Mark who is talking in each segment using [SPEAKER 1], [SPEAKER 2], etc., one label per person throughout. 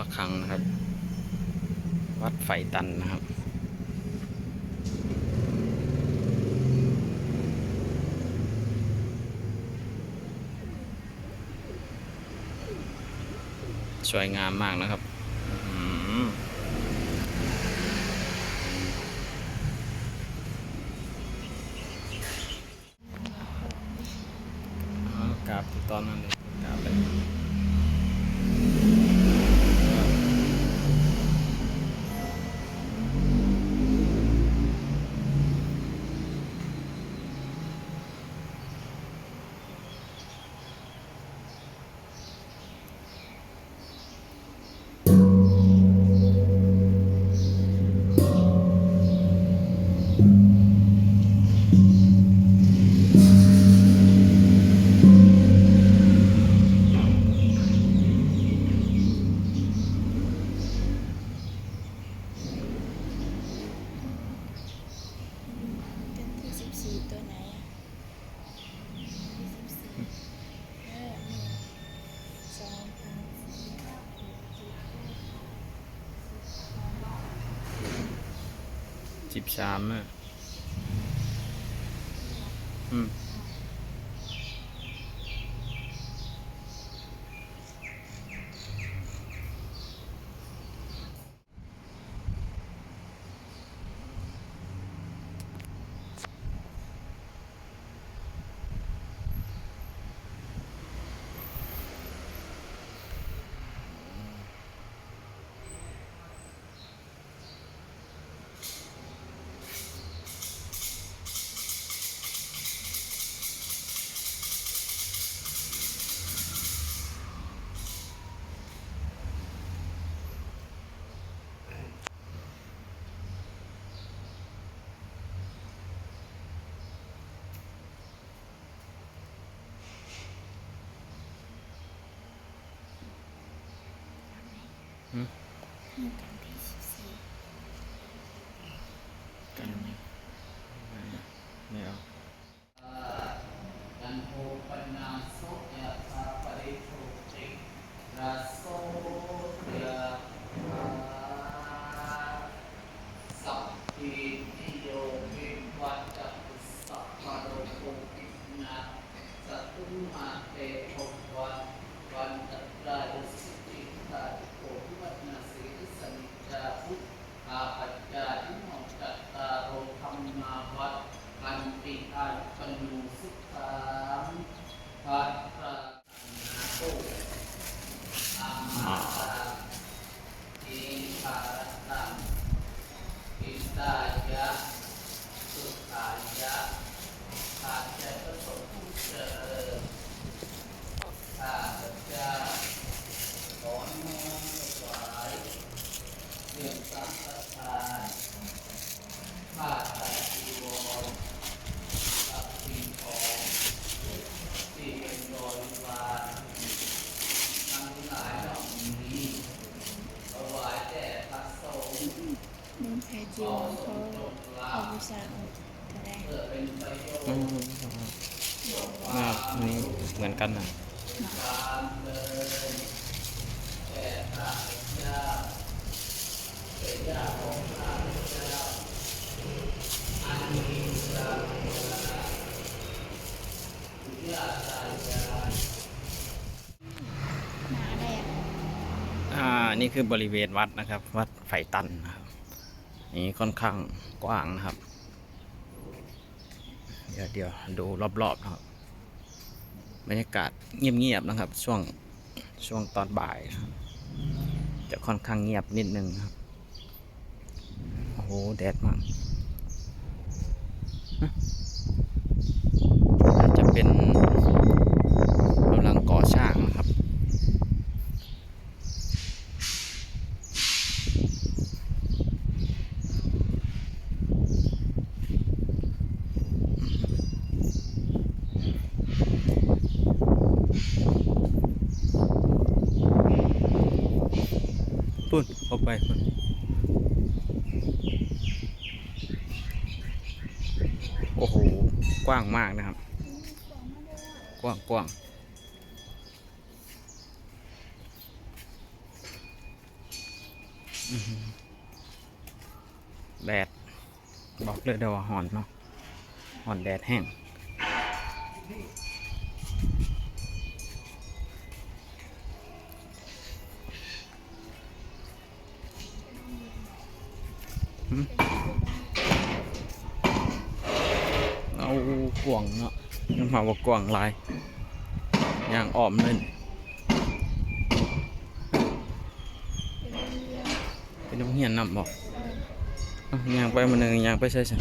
[SPEAKER 1] ระฆังนะครับ วัดไฟตันนะครับ สวยงามมากนะครับกราบตอนนั้นเลยกราบเลย
[SPEAKER 2] สิบสาม
[SPEAKER 1] อะ อืม
[SPEAKER 2] กันที่สิบสี่
[SPEAKER 1] กันไม่เอา
[SPEAKER 3] กันโทปนาโสยะธาปริโทติราโสยะธาสัพพิติโยวิวัจจตุสัพพะโรโควินาสตุมาเตภวันวันตตราดุสิติตาโกวิวัฒนาสีสนิจจาพุทธาปัจจานิโมจัตตารโอธรรมาวัด อันติอาปนูสุขังพัตตาโตอามาตาอิภารตังอิตายะสุขายะข้าจะประสบผู้เจริญข้าพเจ้าขอน้อมถวายเรื่องสังฆทานผ้าไตรจีวร กับสิ่งของที่เป็นบริวารทั้งหลายเหล่านี้ถวายแด่พระสงฆ์
[SPEAKER 2] น้องแพร
[SPEAKER 3] ข
[SPEAKER 2] จี
[SPEAKER 3] อ
[SPEAKER 2] วร
[SPEAKER 3] ทร
[SPEAKER 2] เขา
[SPEAKER 3] งโปรดเกล้า
[SPEAKER 2] เอาบูชาเอาเท่าไหร
[SPEAKER 3] เพื่อเป็นประโยช
[SPEAKER 1] อื
[SPEAKER 3] น์
[SPEAKER 1] ม
[SPEAKER 3] ต่อ
[SPEAKER 1] หน้า
[SPEAKER 3] ความ
[SPEAKER 1] นี่เหมือนกันนะ
[SPEAKER 3] การเดินแก่ข้าพเจ้าเป็นญาติของข้าพเจ้าอันมีพระญาติตายาย
[SPEAKER 2] หนาอะไร อะ
[SPEAKER 1] อ่านี่คือบริเวณวัดนะครับ วัดไฟตันนะครับนี่ค่อนข้างกว้างนะครับ เดี๋ยวเดี๋ยวดูรอบๆนะครับ บรรยากาศเงียบๆนะครับ ช่วงช่วงตอนบ่าย จะค่อนข้างเงียบนิดนึงครับโอ้โหแดดมากจะเป็นกำลังก่อสร้างนะครับ ปุ่น เข้าไปปุ่นโอ้โห กว้างมากนะครับ กว้างกว้างแดด บอกเลยเดี๋ยวว่าหอนเนาะหอนแดดแห้ง มาว่ากว้างหลายอย่างอ้อม
[SPEAKER 2] นโรงเรียน
[SPEAKER 1] เป็นโรงเรียนนำบอกอย่างไปมันหนึ่งย่างไปใช่ใช่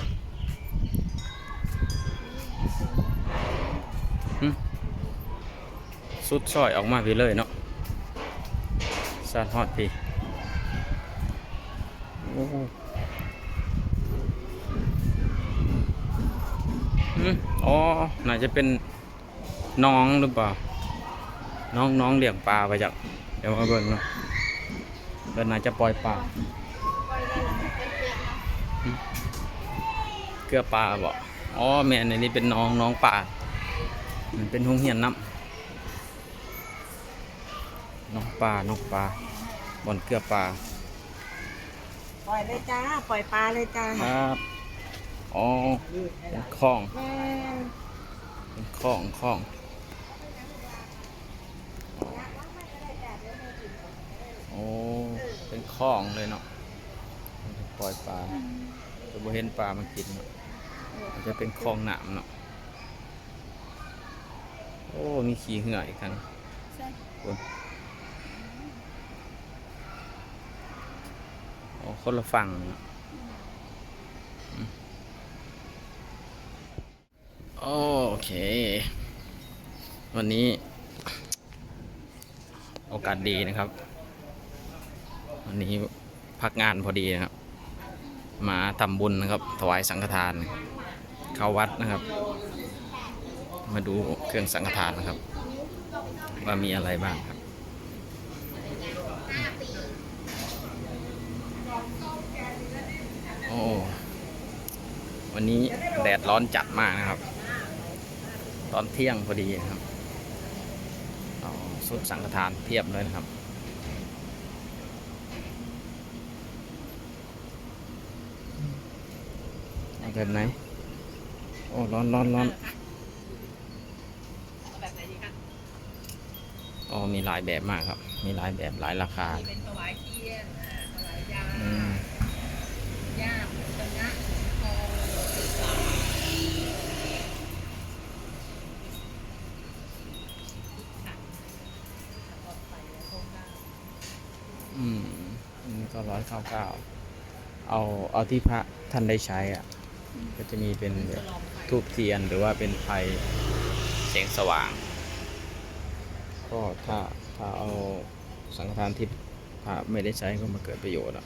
[SPEAKER 1] สุดซอยออกมาพี่เลยเนาะสาดฮอดพี่โอ้ อืมอ๋อ น่าจะเป็นน้องหรือเปล่า น้องน้องเลี้ยงปลาไปจากเดี๋ยวมาเบิ่งเนาะเดินน่าจะปล่อยปลา
[SPEAKER 2] ปล่อยได้หลังเป็นเปียกเนาะ
[SPEAKER 1] เกลือปลาบ่อ๋อแม่ในนี้เป็นน้องน้องปลา มันเป็นหงเหียนน้ำน้องปลา น้องปลาบอนเกลือปลา
[SPEAKER 4] ปล่อยเลยจ้า ปล่อยปลาเลยจ้า
[SPEAKER 1] ครับ อ๋อเป็นคลองเป็นคลองคลองโอ้เป็นคลองเลยเนาะปล่อยปลาจะบ่เห็นปลามันกินเนาะมันจะเป็นคลองหนามเนาะโอ้ มีขี้เหื่อยกัน
[SPEAKER 2] ใช่
[SPEAKER 1] อ๋อคนละฝั่งเนอะอืม โอเค วันนี้ โอกาสดีนะครับ วันนี้พักงานพอดีนะครับ มาทำบุญนะครับ ถวายสังฆทาน เข้าวัดนะครับ มาดูเครื่องสังฆทานนะครับ ว่ามีอะไรบ้างครับโอ้วันนี้แดดร้อนจัดมากนะครับ ตอนเที่ยงพอดีนะครับเอาสุดสังฆทานเพียบเลยนะครับเอาแบบไหน โอ้ ร้อนร้อนร้อนอ๋อมีหลายแบบมากครับ มีหลายแบบหลายราคา
[SPEAKER 4] เป็นถวาย
[SPEAKER 1] ร้อยเก้าเก้าเอาเอาที่พระท่านได้ใช้อะ ก็จะมีเป็นแบบทูบเทียนหรือว่าเป็นไฟแสงสว่าง ก็ถ้าถ้าเอาสังฆทานที่พระไม่ได้ใช้ก็มาเกิดประโยชน์อะ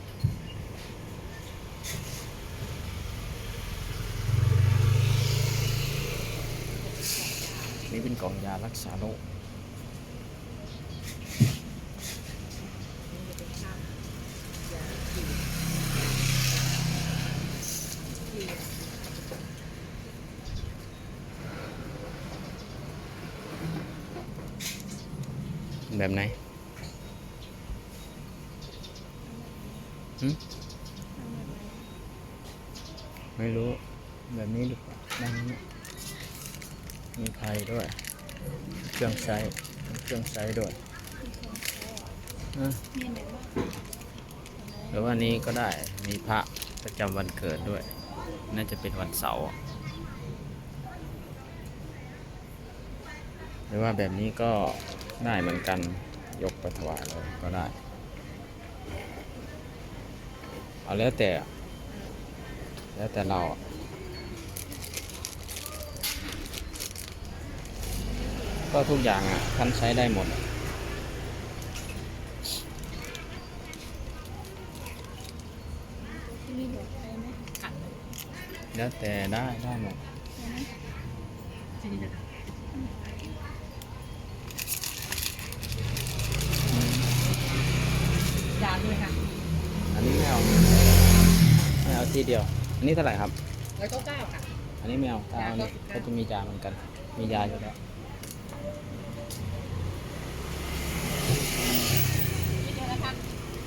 [SPEAKER 1] นี่เป็นกล่องยารักษาโรค แบบไหนหึไม่รู้ แบบนี้หรือเปล่าด้านนี้มีไฟด้วย เครื่องใช้เครื่องใช้ด้วยอะ
[SPEAKER 2] ห
[SPEAKER 1] รือว่านี้ก็ได้มีพระประจำวันเกิดด้วย น่าจะเป็นวันเสาร์อะ หรือว่าแบบนี้ก็ได้เหมือนกันยกไปถวายเลยก็ได้ เอาแล้วแต่ แล้วแต่เราอะก็ทุกอย่างอะท่านใช้ได้หมดอะ
[SPEAKER 2] ที่มีหัวใจไหม
[SPEAKER 1] แล้วแต่ได้ได้หมด
[SPEAKER 4] ย
[SPEAKER 1] ที่เดียว อันนี้เท่าไหร่ครับ
[SPEAKER 4] ร้อยเก้าเก้าค่ะ
[SPEAKER 1] อันนี้แมวตาอัน
[SPEAKER 4] นี้ก็
[SPEAKER 1] จะมีจาเหมือนกัน มียาอยู่แล้ว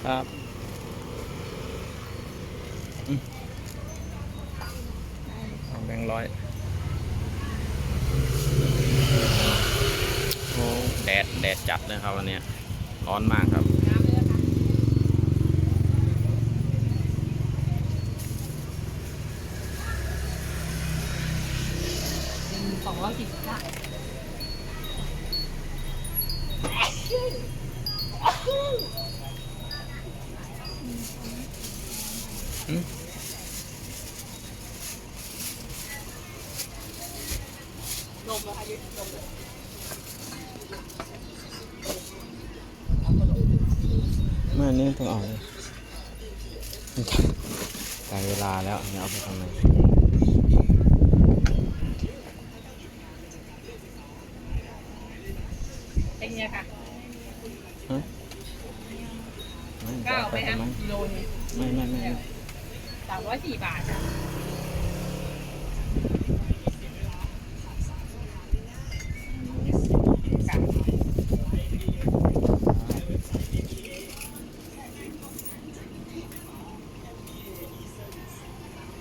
[SPEAKER 4] ครับอืมอาแบง
[SPEAKER 1] ค์ร้อยโอ้แดดแดดจัดเลยครับวันนี้ร้อนมากครับ
[SPEAKER 4] อื
[SPEAKER 1] ม
[SPEAKER 4] ลมนะคะยืดลมเลย
[SPEAKER 1] มื่อนี้ต้องเอาเลยตายเวลาแล้วเนี่ยเอาไปทำไม
[SPEAKER 4] เป็นไงค่ะ
[SPEAKER 1] ฮะไม่
[SPEAKER 4] เก้า
[SPEAKER 1] เอา
[SPEAKER 4] ไป
[SPEAKER 1] ไป
[SPEAKER 4] ฮะ
[SPEAKER 1] ทำไม
[SPEAKER 4] กิโลนึง
[SPEAKER 1] ไม่ไม่ไม่ไม่
[SPEAKER 4] สามร้อยสี่บาทค่ะค่ะ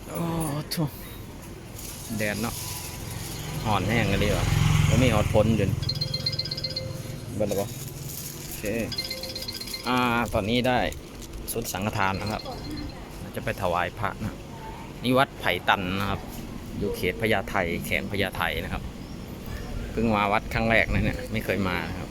[SPEAKER 1] โอ้ ทุแดดเนาะห่อนแห้งกันดีวะแล้วมีหอดพ้นอยู่เบิดแล้วปะโอเค อ่า ตอนนี้ได้สุดสังฆทานนะครับ จะไปถวายพระนะนี่วัดไผ่ตันนะครับ อยู่เขตพญาไทแขวงพญาไทนะครับ เพิ่งมาวัดครั้งแรกนะเนี่ย ไม่เคยมานะครับ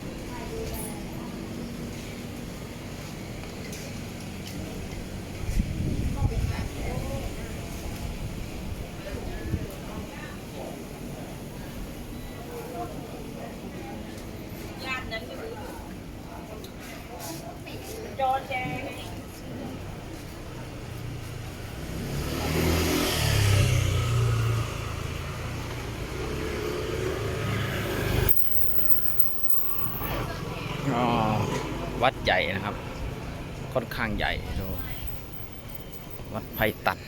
[SPEAKER 4] ญาตินั้นก็คือจอแจง
[SPEAKER 1] ก็ วัดใหญ่นะครับ ค่อนข้างใหญ่ดูวัดไผ่ตัน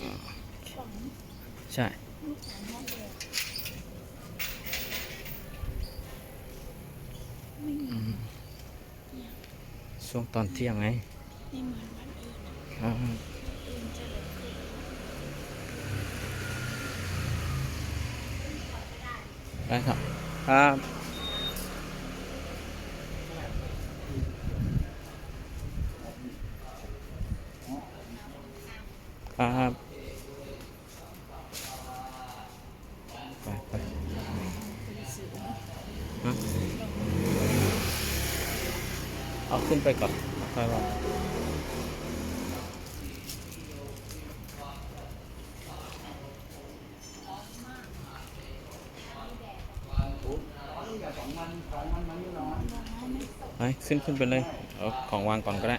[SPEAKER 1] อ่าใช่อืมช่วงตอนเที่ยงไง
[SPEAKER 2] ไม่เหมือนวันอื่นนะ
[SPEAKER 1] อ่า
[SPEAKER 2] อื่นจะเร็วขึ้น
[SPEAKER 1] ได้ครับครับ ครับไปไปเอาขึ้นไปก่อนค่อยว่าไปขึ้นขึ้นไปเลยเอาของวางก่อนก็ได้